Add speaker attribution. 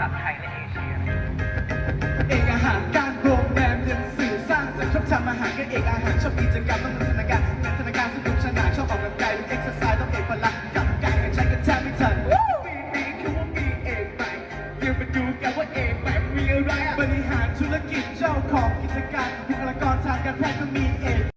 Speaker 1: ศัไทยแลเอเชีย
Speaker 2: เอกอาหารการโรงแรมเรียนสื่อสร้างสรรค์ชอบทำอาหารกันเอกอาหารชอบกิจกรรมต้องนันทนาการนันทนาการสนุกสนานชอบออกกำลังกายเอ็กซ์ไซส์ต้องเอกพลังกับกายกันใช้กันแทบไม่ทัน
Speaker 1: ปีนี้คือว่ามีเอกไหม่เดี๋ยวมาดูกันว่าเอกใหม่มีอะไรบ
Speaker 2: ริหารธุรกิจเจ้าของกิจการบุคลากรทางการแพทย์ก็มีเอก